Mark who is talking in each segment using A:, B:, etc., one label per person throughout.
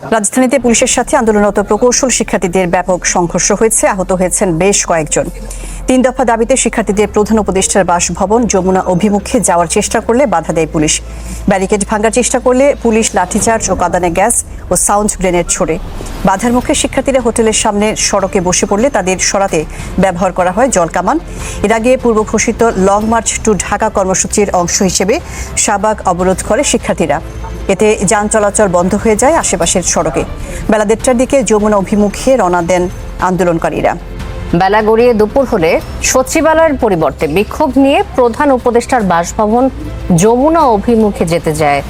A: রাজধানীতে পুলিশের সাথে আন্দোলনরত প্রকৌশল শিক্ষার্থীদের ব্যাপক সংঘর্ষ হয়েছে, আহত হয়েছেন বেশ কয়েকজন। তিন দফা দাবিতে শিক্ষার্থীদের প্রধান উপদেষ্টার বাসভবন যমুনা অভিমুখে যাওয়ার চেষ্টা করলে বাধা দেয় পুলিশ। ব্যারিকেড ভাঙার চেষ্টা করলে পুলিশ লাঠিচার্জ ও কাদানে গ্যাস ও সাউন্ড গ্রেনেড ছোড়ে। বাধার মুখে শিক্ষার্থীরা হোটেলের সামনে সড়কে বসে পড়লে তাদের সরাতে ব্যবহার করা হয় জলকামান এর আগে পূর্ব ঘোষিত লং মার্চ টু ঢাকা কর্মসূচির অংশ হিসেবে শাহবাগ অবরোধ করে শিক্ষার্থীরা। এতে যান চলাচল বন্ধ হয়ে যায় আশেপাশের সড়কে। বেলা দেড়টার দিকে যমুনা অভিমুখে রওনা দেন আন্দোলনকারীরা।
B: বেলা গড়িয়ে দুপুর হলে সচিবালয়ের পরিবর্তে বিক্ষোভ নিয়ে প্রধান উপদেষ্টার বাসভবন যমুনা অভিমুখে যেতে যায়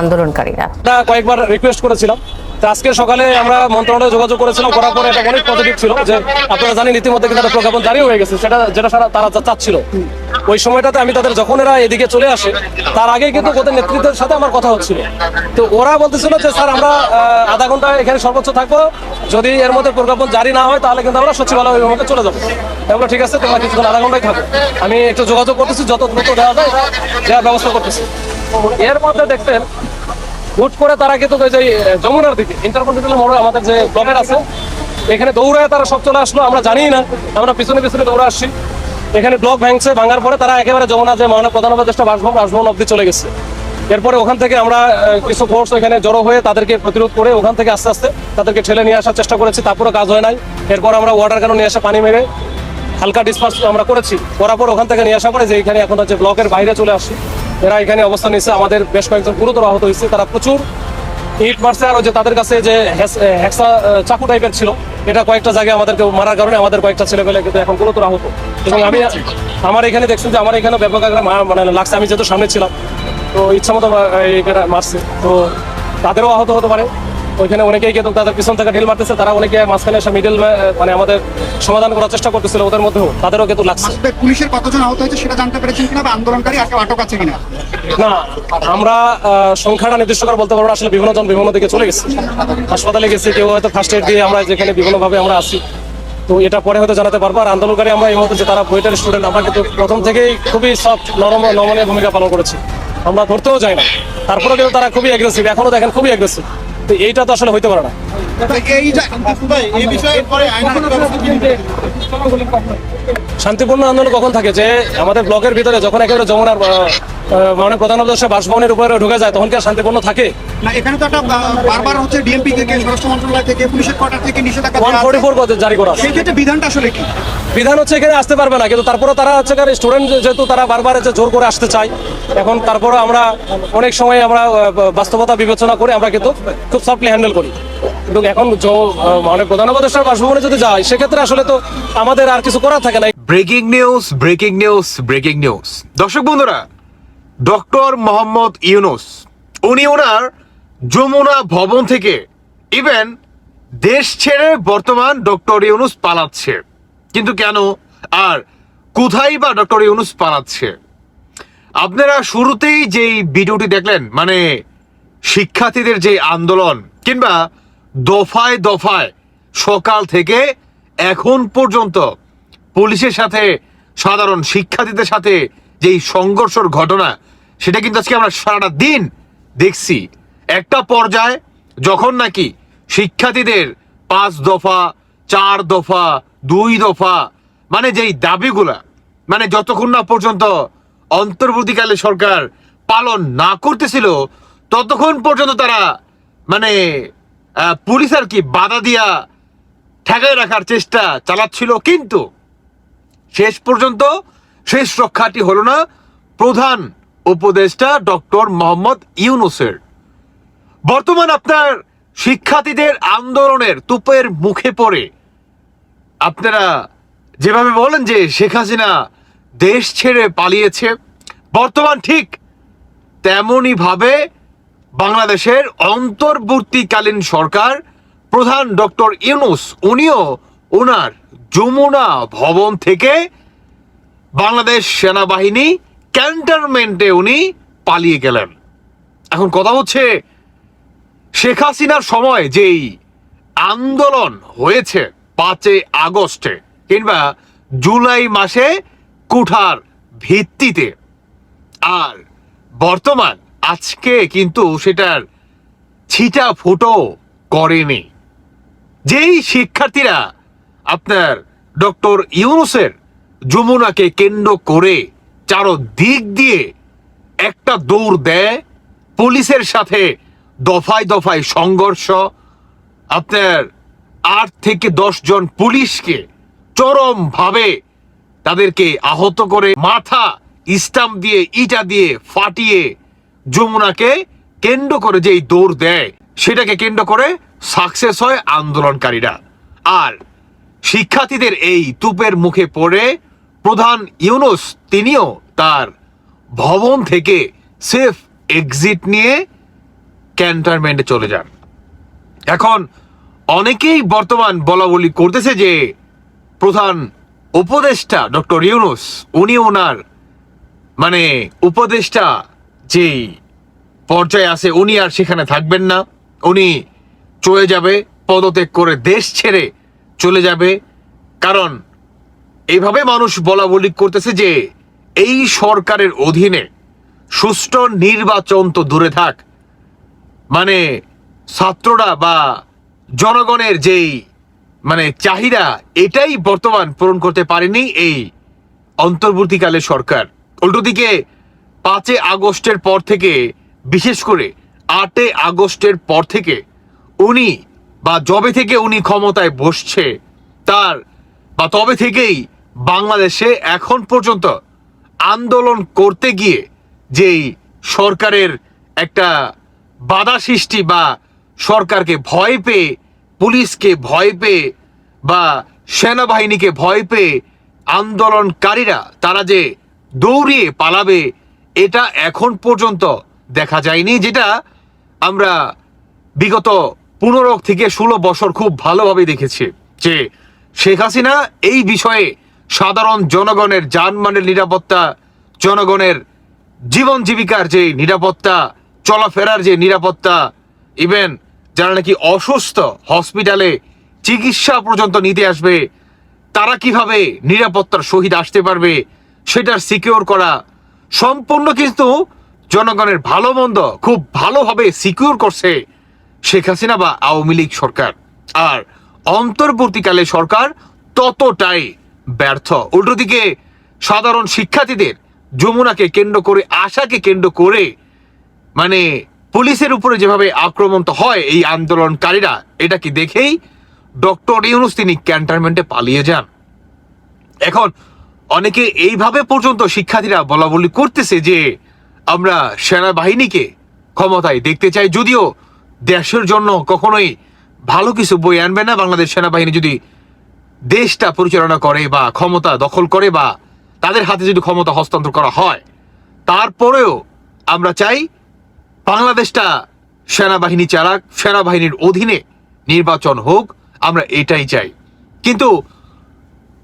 B: আন্দোলনকারীরা।
C: কয়েকবার রিকোয়েস্ট করেছিলাম। তো আজকে সকালে আমরা মন্ত্রণালয়ে যোগাযোগ করেছিলাম, করার পরে এটা অনেক পজিটিভ ছিল যে আপনারা জানেন ইতিমধ্যে কিন্তু প্রজ্ঞাপন জারি হয়ে গেছে, সেটা যেটা সারা তারা চাচ্ছিল। ওই সময়টাতে আমি তাদের যখন এরা এদিকে চলে আসে, তার আগে কিন্তু ওদের নেতৃত্বের সাথে আমার কথা হচ্ছিল। তো ওরা বলতেছিল যে, স্যার, আমরা আধা ঘণ্টা এখানে সর্বোচ্চ থাকব। যদি এর মধ্যে প্রজ্ঞাপন জারি না হয়, তাহলে কিন্তু আমরা সচিবালয় অভিমুখে চলে যাব। আমরা, ঠিক আছে, তোমরা কিছুক্ষণ আধা ঘন্টায় থাকো। আমি একটু যোগাযোগ করতেছি, যত দ্রুত দেওয়া যায় দেওয়ার ব্যবস্থা করতেছি। এর মধ্যে দেখতেন হুট করে তারা কিন্তু যে যমুনার দিকে ইন্টারকন্টিনেন্টাল মোড়ে আমাদের যে ব্লকের আছে, এখানে দৌড়ায় তারা সব চলে আসলো, আমরা জানি না, আমরা পিছনে পিছনে দৌড়ে আসছি। এখানে ব্লক ভাঙছে, ভাঙার পরে তারা একেবারে যমুনা যে মহানা প্রধান উপদেষ্টা বাসভবন বাসভবন অব্দি চলে গেছে। এরপরে ওখান থেকে আমরা কিছু ফোর্স এখানে জড়ো হয়ে তাদেরকে প্রতিরোধ করে ওখান থেকে আস্তে আস্তে তাদেরকে ঠেলে নিয়ে আসার চেষ্টা করেছি তারপরে কাজ হয় নাই। এরপর আমরা ওয়াটার কেন নিয়ে আসা পানি মেরে হালকা ডিসপাস আমরা করেছি, করার পর ওখান থেকে নিয়ে আসা পরে যে এখানে এখন হচ্ছে ব্লকের বাইরে চলে আসছি। এরা এখানে অবস্থান নিয়েছে। আমাদের বেশ কয়েকজন গুরুতর আহত হয়েছে। তারা প্রচুর ইট মারছে আর যে তাদের কাছে যে হ্যাঁ চাকু টাইপের ছিল, এটা কয়েকটা জায়গায় আমাদেরকে মারার কারণে আমাদের কয়েকটা ছেলেপেলে কিন্তু এখন গুরুতর আহত। এবং আমি আমার এখানে দেখছেন যে আমার এখানে ব্যাপক মানে লাগছে। আমি যেহেতু সামনে ছিলাম, তো ইচ্ছা মতো মারছে। তো তাদেরও আহত হতে পারে। ওইখানে অনেকেই কিন্তু তাদের পিছন থেকে ঢিল মারতেছে তারা অনেকে মাঝখানে এসে মিডল মানে আমাদের সমাধান করার চেষ্টা করতেছিল ওদের মধ্যেও। তাদেরও কিন্তু লাগছে।
D: পুলিশের কতজন আহত হয়েছে সেটা জানতে পেরেছেন কিনা বা আন্দোলনকারী আর কেউ আটক আছে কিনা?
C: না আমরা সংখ্যাটা নির্দিষ্ট করে বলতে পারব আসলে বিভিন্ন জন বিভিন্ন দিকে চলে গেছে। হাসপাতালে গেছে কেউ হয়তো ফার্স্ট এড দিয়ে আমরা যেখানে বিভিন্ন ভাবে আমরা আছি। তো এটা পরে হয়তো জানাতে পারব। আর আন্দোলনকারী আমরা এই মুহূর্তে যে তারা বুয়েটের স্টুডেন্ট আমরা কিন্তু প্রথম থেকেই খুবই সফট নরম নমনীয় ভূমিকা পালন করেছি। আমরা ধরতেও যাই না। তারপরেও কিন্তু তারা খুবই অ্যাগ্রেসিভ এখনও দেখেন খুবই অ্যাগ্রেসিভ তো এইটা তো আসলে হইতে পারে না? শান্তিপূর্ণ আন্দোলন কখন থাকে যে আমাদের ব্লকের ভিতরে যখন একেবারে যমুনার মানে প্রধান উদ্দেশ্য বাসভবনের উপরে ঢুকে যায় তখন কি শান্তিপূর্ণ থাকে?
D: না এখানে তো একটা বারবার হচ্ছে ডিএমপি থেকে স্বরাষ্ট্র মন্ত্রণালয় থেকে পুলিশের কোয়ার্টার থেকে নিষেধাজ্ঞা
C: ওয়ান
D: দেওয়া
C: ফোর্টি
D: আছে।
C: ফোর জারি করা আছে।
D: সেই ক্ষেত্রে বিধানটা আসলে কি?
C: বিধান হচ্ছে এখানে আসতে পারবে না কিন্তু তারপরে তারা হচ্ছে স্টুডেন্ট যেহেতু তারা বারবার হচ্ছে জোর করে আসতে চায় এখন তারপরে আমরা অনেক সময় আমরা বাস্তবতা বিবেচনা করে আমরা কিন্তু খুব সফটলি হ্যান্ডেল করি। কিন্তু এখন মানে প্রধান উপদেষ্টার বাসভবনে যদি যায় সেক্ষেত্রে আসলে তো আমাদের আর কিছু করার থাকে না।
E: Breaking news breaking news breaking news দর্শক বন্ধুরা ডক্টর মোহাম্মদ ইউনুস। উনি ওনার যমুনা ভবন থেকে ইভেন দেশ ছেড়ে বর্তমান ডক্টর ইউনুস পালাচ্ছে। কিন্তু কেন? আর কোথায় বা ডক্টর ইউনুস পালাচ্ছে? আপনারা শুরুতেই যেই ভিডিওটি দেখলেন মানে শিক্ষার্থীদের যে আন্দোলন কিংবা দফায় দফায় সকাল থেকে এখন পর্যন্ত পুলিশের সাথে, সাধারণ শিক্ষার্থীদের সাথে যেই সংঘর্ষর ঘটনা, সেটা কিন্তু আজকে আমরা সারাটা দিন দেখছি। একটা পর্যায়ে যখন নাকি শিক্ষার্থীদের পাঁচ দফা, চার দফা, দুই দফা মানে যেই দাবিগুলা মানে যতক্ষণ না পর্যন্ত অন্তর্বর্তীকালে সরকার পালন না করতেছিল, ততক্ষণ পর্যন্ত তারা মানে পুলিশ আর কি বাধা দিয়া ঠেকায় রাখার চেষ্টা চালাচ্ছিল। কিন্তু শেষ পর্যন্ত শেষ রক্ষাটি হলো না প্রধান উপদেষ্টা ডক্টর মোহাম্মদ ইউনুসের। বর্তমান আপনার শিক্ষার্থীদের আন্দোলনের তুপের মুখে পড়ে। আপনারা যেভাবে বলেন যে শেখ হাসিনা দেশ ছেড়ে পালিয়েছে, বর্তমান ঠিক তেমনই ভাবে বাংলাদেশের অন্তর্বর্তীকালীন সরকার প্রধান ডক্টর ইউনুস, উনিও ওনার যমুনা ভবন থেকে বাংলাদেশ সেনাবাহিনী ক্যান্টনমেন্টে উনি পালিয়ে গেলেন। এখন কথা হচ্ছে, শেখ হাসিনার সময় যেই আন্দোলন হয়েছে পাঁচই আগস্টে কিংবা জুলাই মাসে কুঠার ভিত্তিতে, আর বর্তমান আজকে কিন্তু সেটার ছিটা ফুটো করেনি। যেই শিক্ষার্থীরা আপনার ডক্টর ইউনুসের যমুনাকে কেন্দ্র করে চারো দিক দিয়ে একটা দৌড় দেয়, পুলিশের সাথে দফায় দফায় সংঘর্ষ। আপনার আট থেকে দশ জন পুলিশকে চরমভাবে তাদেরকে আহত করে মাথা স্টাম্প দিয়ে, ইটা দিয়ে ফাটিয়ে যমুনাকে কেন্দ্র করে যেই দৌড় দেয়, সেটাকে কেন্দ্র করে সাকসেস হয় আন্দোলনকারীরা। আর শিক্ষার্থীদের এই তুপের মুখে পড়ে প্রধান ইউনুস তিনিও তার ভবন থেকে সেফ এক্সিট নিয়ে ক্যান্টনমেন্টে চলে যান। এখন অনেকেই বর্তমান বলা বলি করতেছে যে প্রধান উপদেষ্টা ডক্টর ইউনুস, উনি ওনার মানে উপদেষ্টা যেই পর্যায়ে আছে, উনি আর সেখানে থাকবেন না। উনি চলে যাবে, পদত্যাগ করে দেশ ছেড়ে চলে যাবে। কারণ এইভাবে মানুষ বলা বলি করতেছে যে, এই সরকারের অধীনে সুষ্ঠু নির্বাচন তো দূরে থাক। মানে ছাত্ররা বা জনগণের যেই মানে চাহিদা, এটাই বর্তমান পূরণ করতে পারেনি এই অন্তর্বর্তীকালে সরকার। উল্টো দিকে পাঁচই আগস্টের পর থেকে, বিশেষ করে আটই আগস্টের পর থেকে উনি বা জবে থেকে উনি ক্ষমতায় বসছে, তার বা তবে থেকেই বাংলাদেশে এখন পর্যন্ত আন্দোলন করতে গিয়ে যেই সরকারের একটা বাধা সৃষ্টি বা সরকারকে ভয় পেয়ে, পুলিশকে ভয় পেয়ে বা সেনাবাহিনীকে ভয় পেয়ে আন্দোলনকারীরা তারা যে দৌড়িয়ে পালাবে, এটা এখন পর্যন্ত দেখা যায়নি, যেটা আমরা বিগত পনেরো থেকে ষোলো বছর খুব ভালোভাবে দেখেছি যে শেখ হাসিনা এই বিষয়ে সাধারণ জনগণের যানমানের নিরাপত্তা, জনগণের জীবন জীবিকার যে নিরাপত্তা, চলাফেরার যে নিরাপত্তা ইভেন যারা নাকি অসুস্থ হসপিটালে চিকিৎসা পর্যন্ত নিতে আসবে, তারা কীভাবে নিরাপত্তার সহিত আসতে পারবে, সেটার সিকিউর করা, সম্পূর্ণ কিন্তু জনগণের ভালো মন্দ খুব ভালোভাবে সিকিউর করছে শেখ হাসিনা বা আওয়ামী লীগ সরকার। আর অন্তর্বর্তীকালে সরকার ততটাই ব্যর্থ। উল্টো দিকে সাধারণ শিক্ষার্থীদের যমুনাকে কেন্দ্র করে, আশাকে কেন্দ্র করে মানে পুলিশের উপরে যেভাবে আক্রমণ তো হয় এই আন্দোলনকারীরা, এটা কি দেখেই ডক্টর ইউনুস তিনি ক্যান্টনমেন্টে পালিয়ে যান। এখন অনেকে এইভাবে পর্যন্ত শিক্ষার্থীরা বলা বলি করতেছে যে আমরা সেনাবাহিনীকে ক্ষমতায় দেখতে চাই, যদিও দেশের জন্য কখনোই ভালো কিছু বই আনবে না। বাংলাদেশ সেনাবাহিনী যদি দেশটা পরিচালনা করে বা ক্ষমতা দখল করে বা তাদের হাতে যদি ক্ষমতা হস্তান্তর করা হয়, তারপরেও আমরা চাই বাংলাদেশটা সেনাবাহিনী চালাক, সেনাবাহিনীর অধীনে নির্বাচন হোক, আমরা এটাই চাই। কিন্তু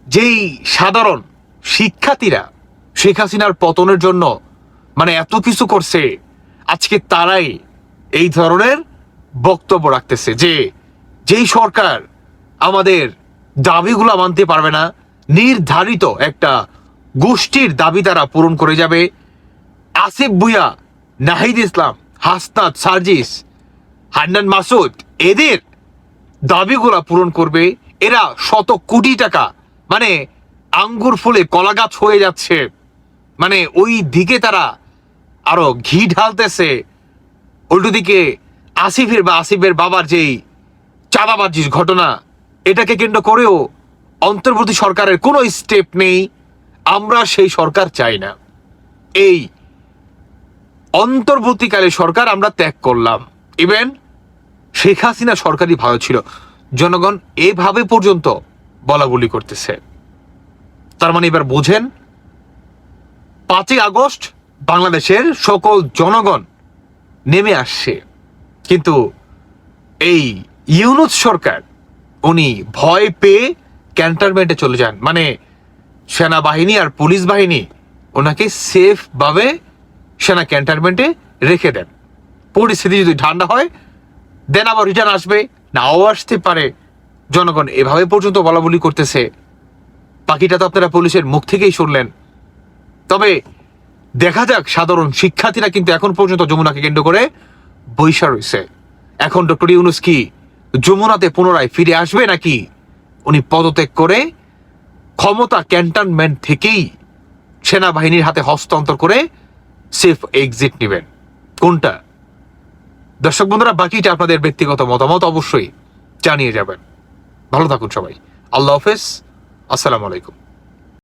E: যেই সাধারণ শিক্ষার্থীরা শেখ হাসিনার পতনের জন্য মানে এত কিছু করছে, আজকে তারাই এই ধরনের বক্তব্য রাখতেছে যে যেই সরকার আমাদের দাবিগুলো মানতে পারবে না। নির্ধারিত একটা গোষ্ঠীর দাবি তারা পূরণ করে যাবে। আসিফ ভুয়া নাহিদ ইসলাম, হাসনাত সার্জিস, হান্নান মাসুদ, এদের দাবিগুলা পূরণ করবে। এরা শত কোটি টাকা মানে আঙ্গুর ফুলে কলা গাছ হয়ে যাচ্ছে। মানে ওই দিকে তারা আরও ঘি ঢালতেছে। উল্টো দিকে আসিফের বা আসিফের বাবার যেই চাঁদাবাজির ঘটনা এটাকে কেন্দ্র করেও অন্তর্বর্তী সরকারের কোনো স্টেপ নেই। আমরা সেই সরকার চাই না। এই অন্তর্বর্তীকালে সরকার আমরা ত্যাগ করলাম। ইভেন শেখ হাসিনা সরকারই ভালো ছিল। জনগণ এভাবে পর্যন্ত বলা বলি করতেছে। তার মানে এবার বুঝেন, পাঁচই আগস্ট বাংলাদেশের সকল জনগণ নেমে আসছে। কিন্তু এই ইউনুস সরকার উনি ভয় পেয়ে ক্যান্টনমেন্টে চলে যান। মানে সেনাবাহিনী আর পুলিশ বাহিনী ওনাকে সেফ ভাবে সেনা ক্যান্টনমেন্টে রেখে দেন। পরিস্থিতি যদি ঠান্ডা হয় দেন আবার রিটার্ন আসবে। নাও আসতে পারে। জনগণ এভাবে পর্যন্ত বলা বলি করতেছে। বাকিটা তো আপনারা পুলিশের মুখ থেকেই শুনলেন। তবে দেখা যাক, সাধারণ শিক্ষার্থীরা কিন্তু এখন পর্যন্ত যমুনাকে কেন্দ্র করে বৈশা রয়েছে। এখন ডক্টর ইউনুস কি যমুনাতে পুনরায় ফিরে আসবে নাকি? উনি পদত্যাগ করে ক্ষমতা ক্যান্টনমেন্ট থেকেই সেনাবাহিনীর হাতে হস্তান্তর করে সেফ এক্সিট নেবেন। কোনটা? দর্শক বন্ধুরা, বাকিটা আপনাদের ব্যক্তিগত মতামত অবশ্যই জানিয়ে যাবেন। ভালো থাকুন সবাই। আল্লাহ হাফেজ। আসসালামু আলাইকুম।